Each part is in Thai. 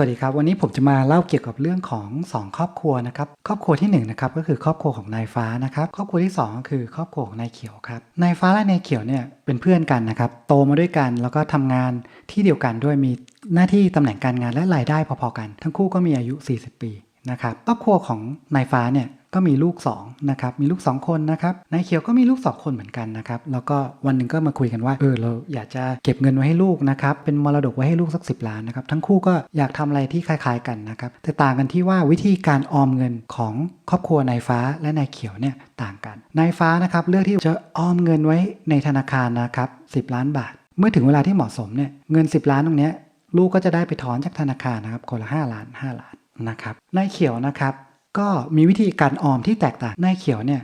สวัสดีครับ วันนี้ผมจะมาเล่าเกี่ยวกับเรื่องของ 2 ครอบครัวนะครับครอบครัวที่1นนะครับก็คือครอบครัวของนายฟ้านะครับครอบครัวที่ 2 ก็คือครอบครัวของนายเขียวครับนายฟ้าและนายเขียวเนี่ยเป็นเพื่อนกันนะครับโตมาด้วยกันแล้วก็ทำงานที่เดียวกันด้วยมีหน้าที่ตำแหน่งการงานและรายได้พอๆกัน ทั้งคู่ก็มีอายุ 40 ปี นะครับครอบครัวของนายฟ้าเนี่ยก็มีลูก2นะครับมีลูก 2 คนนะครับนายเขียวก็มีลูก 2 คนเหมือนกันนะครับแล้วก็วันหนึ่งก็มาคุยกันว่าเออเราอยากจะเก็บเงินไว้ให้ลูกนะครับเป็นมรดกไว้ให้ลูกสัก 10 ล้านนะครับทั้งคู่ก็อยากทำอะไรที่คล้าย ๆกันนะครับแต่ต่างกันที่ว่าวิธีการออมเงินของครอบครัวนายฟ้าและนายเขียวเนี่ยต่างกันนายฟ้านะครับเลือกที่จะออมเงินไว้ในธนาคารนะครับ10 ล้านบาท เมื่อถึงเวลาที่เหมาะสมเนี่ยเงิน 10 ล้านตรงนี้ลูกก็จะได้ไปถอนจากธนาคารนะครับคนละ5ล้าน 5 ล้าน นะครับนายเขียวนะครับ ก็มีวิธีการออมที่แตกต่างนายเขียวเนี่ย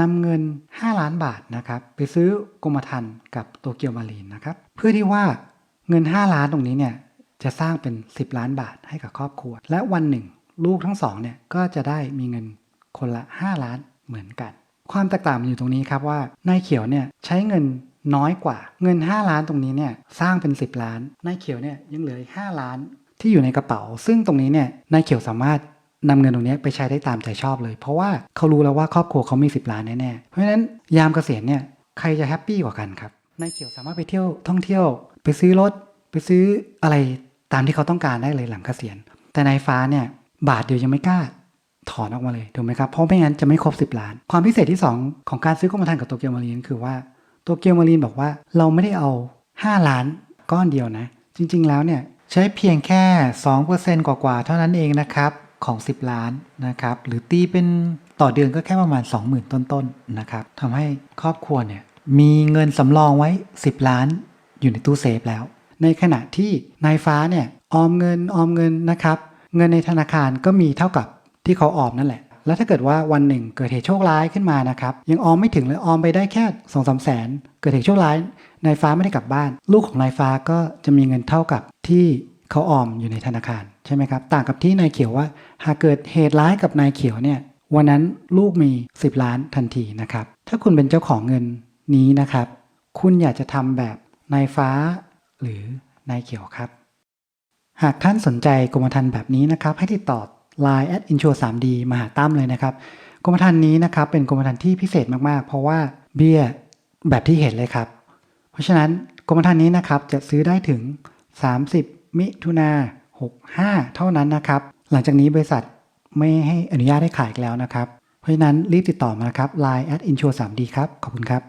นำเงิน 5 ล้านบาทนะครับไปซื้อกรมธรรม์กับโตเกียวมารีนนะครับเพื่อที่ว่าเงิน 5 ล้านตรงนี้เนี่ยจะสร้างเป็น 10 ล้านบาทให้กับครอบครัว และวันหนึ่ง ลูกทั้งสองเนี่ยก็จะได้มีเงินคนละ 5 ล้านเหมือนกัน ความแตกต่างมันอยู่ตรงนี้ครับว่านายเขียวเนี่ยใช้เงินน้อยกว่าเงิน 5 ล้านตรงนี้เนี่ยสร้างเป็น 10 ล้านนายเขียวเนี่ยยังเหลืออีก5ล้าน ที่อยู่ในกระเป๋า ซึ่งตรงนี้เนี่ยนายเขียวสามารถนำเงินตรงนี้ไปใช้ได้ตามใจชอบเลย เพราะว่าเขารู้แล้วว่าครอบครัวเขามี 10 ล้านแน่ๆเพราะฉะนั้นยามเกษียณเนี่ยใครจะแฮปปี้กว่ากันครับนายเขียวสามารถไปเที่ยวท่องเที่ยว ไปซื้อรถ ไปซื้ออะไรตามที่เขาต้องการได้เลยหลังเกษียณ แต่นายฟ้าเนี่ยบาทเดียวยังไม่กล้าถอนออกมาเลยถูกไหมครับเพราะไม่งั้นจะไม่ครบ 10 ล้าน ความพิเศษที่ 2 ของการซื้อกรมธรรม์กับโตเกียวมารีนคือว่าโตเกียวมารีนบอกว่าเราไม่ได้เอา 5 ล้านก้อนเดียวนะ จริง ๆ แล้วเนี่ย ใช้เพียงแค่ 2%กว่าๆเท่านั้นเองนะครับของ 10 ล้านนะครับ หรือตีเป็นต่อเดือนก็แค่ประมาณ 20,000 ต้นๆนะครับทำให้ครอบครัวเนี่ยมีเงินสำรองไว้ 10 ล้านอยู่ในตู้เซฟแล้ว ในขณะที่นายฟ้าเนี่ยออมเงินออมเงินนะครับ เงินในธนาคารก็มีเท่ากับที่เขาออมนั่นแหละ แล้วถ้าเกิดว่าวันหนึ่งเกิดเหตุโชคร้ายขึ้นมานะครับ ยังออมไม่ถึงเลยออมไปได้แค่2องสามแสน เกิดเหตุโชคร้ายนายฟ้าไม่ได้กลับบ้าน ลูกของนายฟ้าก็จะมีเงินเท่ากับ ที่เขาออมอยู่ในธนาคารใช่ไหมครับ ต่างกับที่นายเขียวว่า หากเกิดเหตุร้ายกับนายเขียวเนี่ยวันนั้นลูกมี 10 ล้านทันทีนะครับ ถ้าคุณเป็นเจ้าของเงินนี้นะครับ คุณอยากจะทำแบบนายฟ้า หรือนายเขียวครับ หากท่านสนใจกรมธรรม์แบบนี้นะครับ ให้ติดต่อ Line at insure 3D มาหาตั้มเลยนะครับ กรมธรรม์นี้นะครับเป็นกรมธรรม์ที่พิเศษมากๆ เพราะว่าเบี้ยแบบที่เห็นเลยครับ เพราะฉะนั้นกรมธรรม์นี้นะครับจะซื้อได้ถึง 30 มิถุนา65 เท่านั้นนะครับ หลังจากนี้บริษัทไม่ให้อนุญาตให้ขายอีกแล้วนะครับ เพราะฉะนั้นรีบติดต่อมานะครับ Line at insure 3D ครับ ขอบคุณครับ